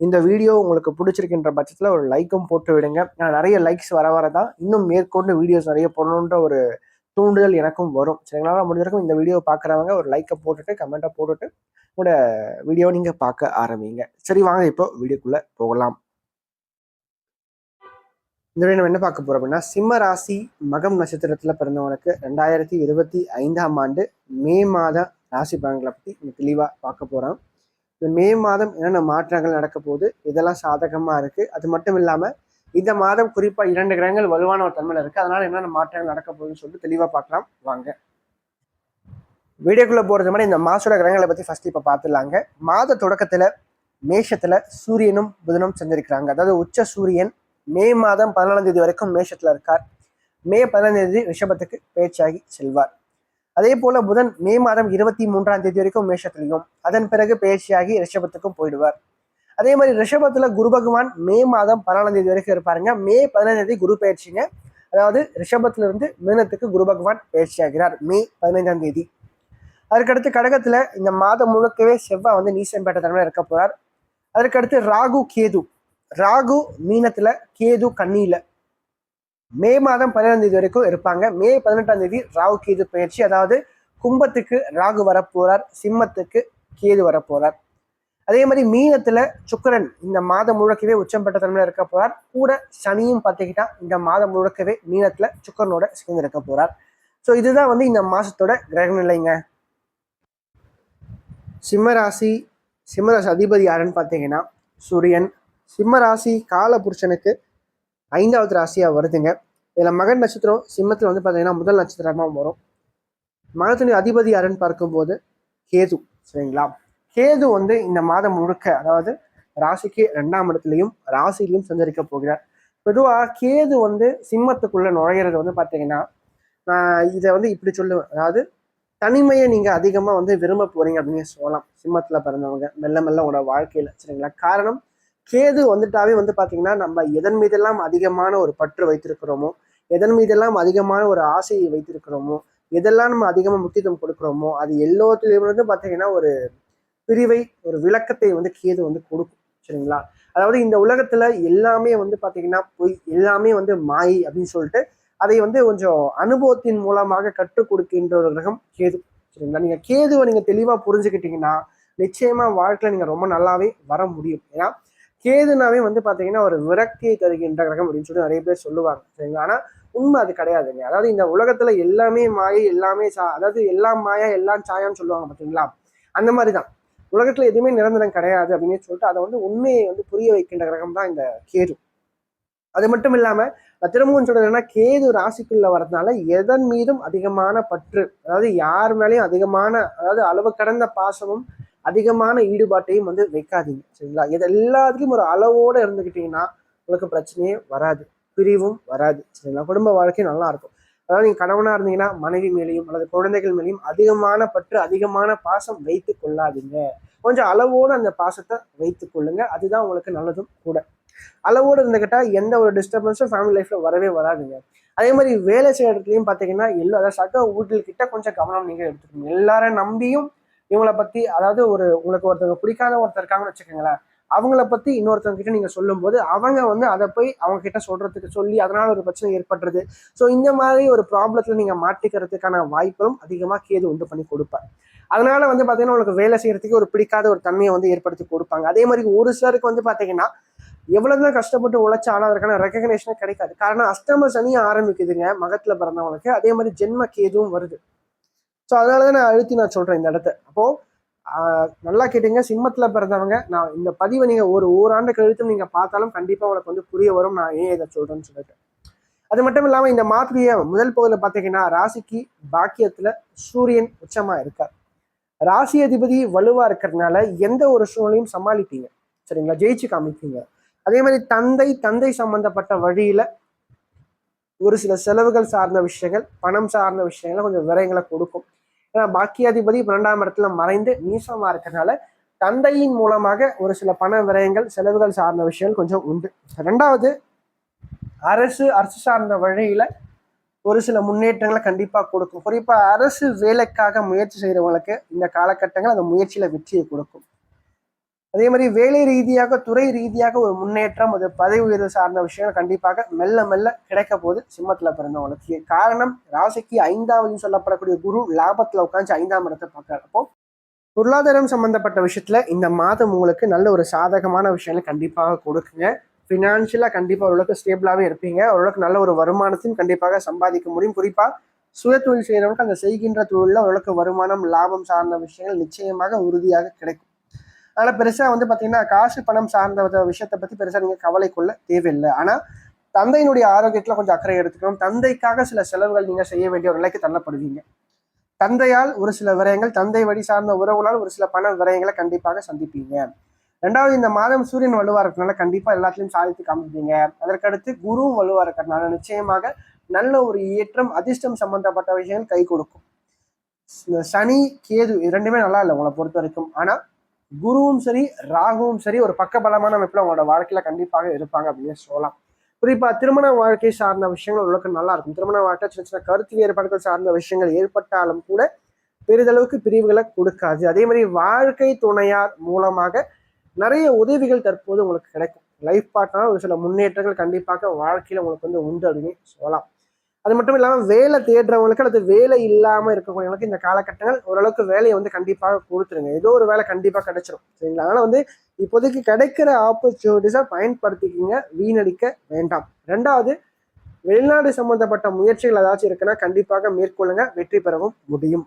இந்த வீடியோ உங்களுக்கு பிடிச்சிருக்கின்ற பட்சத்தில் ஒரு லைக்கும் போட்டு விடுங்க. நான் நிறைய லைக்ஸ் வர வர தான் இன்னும் மேற்கொண்டு வீடியோஸ் நிறைய போடணுன்ற ஒரு தூண்டுதல் எனக்கும் வரும். சரிங்களா? முடிஞ்ச வரைக்கும் இந்த வீடியோ பார்க்குறவங்க ஒரு லைக்கை போட்டுட்டு கமெண்ட்டை போட்டுட்டு உங்களோட வீடியோ நீங்கள் பார்க்க ஆரம்பிங்க. சரி வாங்க இப்போ வீடியோக்குள்ளே போகலாம். இந்த நம்ம என்ன பார்க்க போகிறோம் அப்படின்னா சிம்ம ராசி மகம் நட்சத்திரத்தில் பிறந்தவனுக்கு ரெண்டாயிரத்தி இருபத்தி ஐந்தாம் ஆண்டு மே மாத ராசி பலன்களை பற்றி தெளிவாக பார்க்க போகிறோம் இந்த மே மாதம் என்னென்ன மாற்றங்கள் நடக்க போகுது இதெல்லாம் சாதகமாக இருக்குது அது மட்டும் இல்லாமல் இந்த மாதம் குறிப்பாக இரண்டு கிரகங்கள் வலுவான ஒரு தன்மையில் இருக்குது அதனால் என்னென்ன மாற்றங்கள் நடக்க போகுதுன்னு சொல்லிட்டு தெளிவாக பார்க்கலாம். வாங்க. வீடியோக்குள்ளே போகிறது மாதிரி இந்த மாசோட கிரகங்களை பற்றி ஃபஸ்ட்டு இப்போ பார்த்துடலாங்க மாத தொடக்கத்தில் மேஷத்தில் சூரியனும் புதனும் செஞ்சிருக்கிறாங்க அதாவது உச்ச சூரியன் மே மாதம் பதினாலாம் தேதி வரைக்கும் மேஷத்தில் இருக்கார். மே பதினாலாம் தேதி ரிஷபத்துக்கு பேச்சாகி செல்வார். அதே போல புதன் மே மாதம் இருபத்தி மூன்றாம் தேதி வரைக்கும் மேஷத்திலையும் அதன் பிறகு பேச்சியாகி ரிஷபத்துக்கும் போயிடுவார். அதே மாதிரி ரிஷபத்துல குரு பகவான் மே மாதம் பதினாலாம் தேதி வரைக்கும் இருப்பாருங்க. மே பதினாம் தேதி குரு பயிற்சிங்க. அதாவது ரிஷபத்துல இருந்து மீனத்துக்கு குரு பகவான் பயிற்சியாகிறார். மே பதினைந்தாம் தேதி. அதுக்கடுத்து கடகத்துல இந்த மாதம் முழுக்கவே செவ்வாய் வந்து நீசம் பெற்ற தன்மையில இருக்க போறார். அதற்கடுத்து ராகு கேது. ராகு மீனத்துல கேது கண்ணியில. மே மாதம் பதினேழாம் தேதி வரைக்கும் இருப்பாங்க. மே பதினெட்டாம் தேதி ராகு கேது பயிற்சி. அதாவது கும்பத்துக்கு ராகு வரப்போறார் சிம்மத்துக்கு கேது வரப்போறார். அதே மாதிரி மீனத்துல சுக்கிரன் இந்த மாதம் முழுக்கவே உச்சம் பெற்ற தன்மையில இருக்க போறார். கூட சனியும் பார்த்துக்கிட்டா இந்த மாதம் முழுக்கவே மீனத்துல சுக்கரனோட சேர்ந்து இருக்க போறார். ஸோ இதுதான் வந்து இந்த மாசத்தோட கிரக நிலைங்க. சிம்மராசி சிம்மராசி அதிபதி யாருன்னு பார்த்தீங்கன்னா சூரியன். சிம்மராசி கால புருஷனுக்கு ஐந்தாவது ராசியாக வருதுங்க. இதில் மகன் நட்சத்திரம் சிம்மத்தில் வந்து பார்த்தீங்கன்னா முதல் நட்சத்திரமாக வரும். மகத்தினுடைய அதிபதி யாருன்னு பார்க்கும்போது கேது சரிங்களா? கேது வந்து இந்த மாதம் முழுக்க அதாவது ராசிக்கு ரெண்டாம் இடத்துலையும் ராசிலையும் சஞ்சரிக்க போகிறார். பொதுவாக கேது வந்து சிம்மத்துக்குள்ளே நுழையிறது வந்து பார்த்தீங்கன்னா நான் இதை வந்து இப்படி சொல்லுவேன். அதாவது தனிமையை நீங்கள் அதிகமாக வந்து விரும்ப போகிறீங்க அப்படின்னு சொல்லலாம். சிம்மத்தில் பிறந்தவங்க மெல்ல மெல்ல உங்களோட வாழ்க்கையில் சரிங்களா? காரணம் கேது வந்துட்டாவே வந்து பார்த்தீங்கன்னா நம்ம எதன் மீதெல்லாம் அதிகமான ஒரு பற்று வைத்திருக்கிறோமோ எதன் மீதெல்லாம் அதிகமான ஒரு ஆசையை வைத்திருக்கிறோமோ எதெல்லாம் நம்ம அதிகமாக முக்கியத்துவம் கொடுக்குறோமோ அது எல்லாத்துலேயும் வந்து பார்த்தீங்கன்னா ஒரு பிரிவை ஒரு விளக்கத்தை வந்து கேது வந்து கொடுக்கும். சரிங்களா? அதாவது இந்த உலகத்துல எல்லாமே வந்து பார்த்தீங்கன்னா பொய் எல்லாமே வந்து மாயை அப்படின்னு சொல்லிட்டு அதை வந்து கொஞ்சம் அனுபவத்தின் மூலமாக கற்றுக் கொடுக்கின்ற ஒரு கிரகம் கேது. சரிங்களா? நீங்கள் கேதுவை நீங்கள் தெளிவாக புரிஞ்சுக்கிட்டீங்கன்னா நிச்சயமா வாழ்க்கையில் நீங்கள் ரொம்ப நல்லாவே வர முடியும். ஏன்னா கேதுனாவே வந்து பார்த்தீங்கன்னா ஒரு விரக்தியை தருகின்ற கிரகம் அப்படின்னு சொல்லி நிறைய பேர் சொல்லுவாங்க சரிங்களா? ஆனால் உண்மை அது கிடையாதுங்க. அதாவது இந்த உலகத்துல எல்லாமே மாயை எல்லாமே சா அதாவது எல்லாம் மாயா எல்லாம் சாயான்னு சொல்லுவாங்க பார்த்தீங்களா அந்த மாதிரி தான் உலகத்துல எதுவுமே நிரந்தரம் கிடையாது அப்படின்னு சொல்லிட்டு அதை வந்து உண்மையை வந்து புரிய வைக்கின்ற கிரகம் தான் இந்த கேது. அது மட்டும் இல்லாம நான் திரும்பவும் சொல்றதுன்னா கேது ராசிக்குள்ள வரதுனால எதன் மீதும் அதிகமான பற்று அதாவது யார் மேலேயும் அதிகமான அதாவது அளவு கடந்த பாசமும் அதிகமான ஈடுபாட்டையும் வந்து வைக்காதீங்க சரிங்களா? இது எல்லாத்துலேயும் ஒரு அளவோடு இருந்துக்கிட்டீங்கன்னா உங்களுக்கு பிரச்சனையே வராது பிரிவும் வராது சரிங்களா? குடும்ப வாழ்க்கையும் நல்லா இருக்கும் அதாவது நீங்கள் கணவனாக இருந்தீங்கன்னா மனைவி மேலேயும் அல்லது குழந்தைகள் மேலேயும் அதிகமான பற்று அதிகமான பாசம் வைத்து கொள்ளாதீங்க. கொஞ்சம் அளவோடு அந்த பாசத்தை வைத்து கொள்ளுங்க. அதுதான் உங்களுக்கு நல்லதும் கூட. அளவோடு இருந்துக்கிட்டால் எந்த ஒரு டிஸ்டர்பன்ஸும் ஃபேமிலி லைஃப்பில் வரவே வராதுங்க. அதே மாதிரி வேலை செய்கிற இடத்துலையும் பார்த்தீங்கன்னா எல்லா அதாவது சக ஊட்டில் கிட்ட கொஞ்சம் கவனம் நீங்கள் எடுத்துக்கணும். எல்லாரும் நம்பியும் இவங்கள பத்தி அதாவது ஒரு உங்களுக்கு ஒருத்தவங்க பிடிக்காத ஒருத்தர் இருக்காங்கன்னு வச்சுக்கோங்களேன் அவங்கள பத்தி இன்னொருத்தவங்க கிட்ட நீங்க சொல்லும்போது அவங்க வந்து அதை போய் அவங்க கிட்ட சொல்றதுக்கு சொல்லி அதனால ஒரு பிரச்சனை ஏற்படுறது. ஸோ இந்த மாதிரி ஒரு ப்ராப்ளத்துல நீங்க மாட்டிக்கிறதுக்கான வாய்ப்பும் அதிகமாக கேது உண்டு பண்ணி கொடுப்பேன் அதனால வந்து பாத்தீங்கன்னா உங்களுக்கு வேலை செய்யறதுக்கு ஒரு பிடிக்காத ஒரு தன்மையை வந்து ஏற்படுத்தி கொடுப்பாங்க. அதே மாதிரி ஒரு சிலருக்கு வந்து பாத்தீங்கன்னா எவ்வளவுதான் கஷ்டப்பட்டு உழைச்சாலும் அதற்கான ரெக்கக்னேஷனே கிடைக்காது. காரணம் அஷ்டம சனி ஆரம்பிக்குதுங்க மகத்துல பிறந்தவங்களுக்கு. அதே மாதிரி ஜென்ம கேதுவும் வருது. ஸோ அதனால தான் நான் அழுத்தி நான் சொல்கிறேன் இந்த இடத்த. அப்போ நல்லா கேட்டீங்க. சிம்மத்தில் பிறந்தவங்க நான் இந்த பதிவை நீங்கள் ஒரு ஓராண்டு கழித்து நீங்கள் பார்த்தாலும் கண்டிப்பாக உங்களுக்கு வந்து புரிய வரும். நான் ஏன் இதை சொல்கிறேன்னு சொல்லிட்டு. அது மட்டும் இல்லாமல் இந்த மாத்திரையை முதல் பகுதியில் பார்த்தீங்கன்னா ராசிக்கு பாக்கியத்தில் சூரியன் உச்சமா இருக்கார். ராசி அதிபதி வலுவாக இருக்கிறதுனால எந்த ஒரு சூழ்நிலையும் சமாளிப்பீங்க சரிங்களா? ஜெயிச்சு காமிப்பீங்க. அதே மாதிரி தந்தை தந்தை சம்பந்தப்பட்ட வழியில ஒரு சில செலவுகள் சார்ந்த விஷயங்கள் பணம் சார்ந்த விஷயங்களை கொஞ்சம் விரயங்களை கொடுக்கும். ஏன்னா பாக்கியாதிபதி பன்னெண்டாம் இடத்துல மறைந்து நீசமா இருக்கிறதுனால தந்தையின் மூலமாக ஒரு சில பண விரயங்கள் செலவுகள் சார்ந்த விஷயங்கள் கொஞ்சம் உண்டு. ரெண்டாவது அரசு அரசு சார்ந்த வழியில ஒரு சில முன்னேற்றங்களை கண்டிப்பா கொடுக்கும். குறிப்பா அரசு வேலைக்காக முயற்சி செய்யறவங்களுக்கு இந்த காலகட்டங்கள் அந்த முயற்சியில வெற்றியை கொடுக்கும். அதே மாதிரி வேலை ரீதியாக துறை ரீதியாக ஒரு முன்னேற்றம் அது பதவி உயர்வு சார்ந்த விஷயங்கள் கண்டிப்பாக மெல்ல மெல்ல கிடைக்க போது சிம்மத்துல பிறந்தவங்களுக்கு. காரணம் ராசிக்கு ஐந்தாவது சொல்லப்படக்கூடிய குரு லாபத்துல உட்காந்து ஐந்தாம் இடத்தை பார்க்கறப்போ பொருளாதாரம் சம்பந்தப்பட்ட விஷயத்துல இந்த மாதம் உங்களுக்கு நல்ல ஒரு சாதகமான விஷயங்களை கண்டிப்பாக கொடுக்குங்க. ஃபினான்ஷியலாக கண்டிப்பாக ஓரளவுக்கு ஸ்டேபிளாகவே இருப்பீங்க. ஓரளவுக்கு நல்ல ஒரு வருமானத்தையும் கண்டிப்பாக சம்பாதிக்க முடியும். குறிப்பாக சுய தொழில் செய்கிறவங்களுக்கு அந்த செய்கின்ற தொழிலில் ஓரளவுக்கு வருமானம் லாபம் சார்ந்த விஷயங்கள் நிச்சயமாக உறுதியாக கிடைக்கும். அதனால் பெருசாக வந்து பார்த்தீங்கன்னா காசு பணம் சார்ந்த விஷயத்தை பற்றி பெருசாக நீங்கள் கவலை கொள்ள தேவையில்லை. ஆனால் தந்தையினுடைய ஆரோக்கியத்தில் கொஞ்சம் அக்கறை எடுத்துக்கணும். தந்தைக்காக சில செலவுகள் நீங்கள் செய்ய வேண்டிய ஒரு நிலைக்கு தள்ளப்படுவீங்க. தந்தையால் ஒரு சில விரயங்கள் தந்தை வழி சார்ந்த உறவுகளால் ஒரு சில பண விரயங்களை கண்டிப்பாக சந்திப்பீங்க. ரெண்டாவது இந்த மாதம் சூரியன் வலுவா இருக்கிறதுனால கண்டிப்பா எல்லாத்துலயும் சாதித்து காமிப்பீங்க. அதற்கடுத்து குருவும் வலுவா இருக்கிறதுனால நிச்சயமாக நல்ல ஒரு ஏற்றம் அதிர்ஷ்டம் சம்பந்தப்பட்ட விஷயங்கள் கை கொடுக்கும். சனி கேது இரண்டுமே நல்லா இல்லை உங்களை பொறுத்த வரைக்கும். ஆனா குருவும் சரி ராகுவும் சரி ஒரு பக்கபலமான அமைப்பில் அவங்களோட வாழ்க்கையில கண்டிப்பாக இருப்பாங்க அப்படின்னு சொல்லலாம். குறிப்பா திருமண வாழ்க்கை சார்ந்த விஷயங்கள் உலகம் நல்லா இருக்கும். திருமண வாழ்க்கை சின்ன சின்ன கருத்து வேறுபாடுகள் சார்ந்த விஷயங்கள் ஏற்பட்டாலும் கூட பெரிதளவுக்கு பிரிவுகளை கொடுக்காது. அதே மாதிரி வாழ்க்கை துணையார் மூலமாக நிறைய உதவிகள் தற்போது உங்களுக்கு கிடைக்கும். லைஃப் பார்ட்னர் ஒரு சில முன்னேற்றங்கள் கண்டிப்பாக வாழ்க்கையில் உங்களுக்கு வந்து உண்டு அப்படின்னு சொல்லலாம். அது மட்டும் இல்லாமல் வேலை தேடுறவங்களுக்கு அல்லது வேலை இல்லாமல் இருக்கக்கூடியவங்களுக்கு இந்த காலகட்டங்கள் ஓரளவுக்கு வேலையை வந்து கண்டிப்பாக கொடுத்துருங்க. ஏதோ ஒரு வேலை கண்டிப்பாக கிடைச்சிரும். சரிங்களா? அதனால் வந்து இப்போதைக்கு கிடைக்கிற ஆப்பர்ச்சுனிட்டிஸை பயன்படுத்திக்கிங்க. வீணடிக்க வேண்டாம். ரெண்டாவது வெளிநாடு சம்பந்தப்பட்ட முயற்சிகள் ஏதாச்சும் இருக்குன்னா கண்டிப்பாக மேற்கொள்ளுங்க. வெற்றி பெறவும் முடியும்.